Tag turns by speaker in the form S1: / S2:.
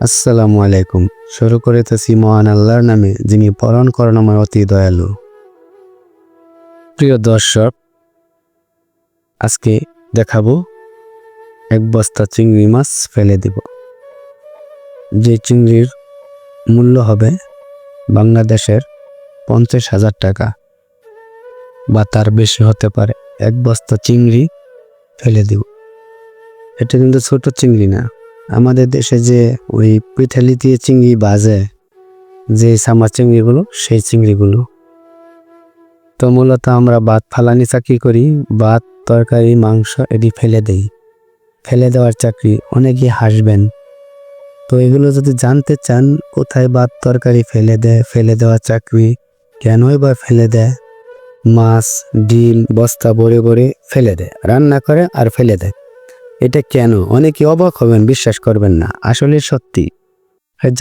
S1: আসসালামু আলাইকুম। শুরু করিতেছি মহান আল্লাহর নামে, যিনি পরণ করণময় অতি দয়ালু। প্রিয় দর্শক, আজকে দেখাবো এক বস্তা চিংড়ি মাছ ফেলে দিব। যে চিংড়ির মূল্য হবে বাংলাদেশের পঞ্চাশ হাজার টাকা, বা তার বেশি হতে পারে এক বস্তা চিংড়ি ফেলে দিব। এটা কিন্তু ছোট চিংড়ি না। আমাদের দেশে যে ওই পিঠালি দিয়ে চিংড়ি বাজে, যে সামা চিংড়িগুলো, সেই চিংড়িগুলো। তো মূলত আমরা ভাত ফালানি চাকরি করি, ভাত, তরকারি, মাংস এটি ফেলে দেই। ফেলে দেওয়ার চাকরি অনেকেই হাসবেন। তো এগুলো যদি জানতে চান, কোথায় ভাত, তরকারি ফেলে দেয় ফেলে দেওয়ার চাকরি, কেনই বা ফেলে দেয় মাছ, ডিম, বস্তা ভরে ভরে ফেলে দেয় রান্না করে আর ফেলে দেয় এটা কেন? অনেকে অবাক হবেন বিশ্বাস করবেন না। আসলে সত্যি। হ্যাঁ,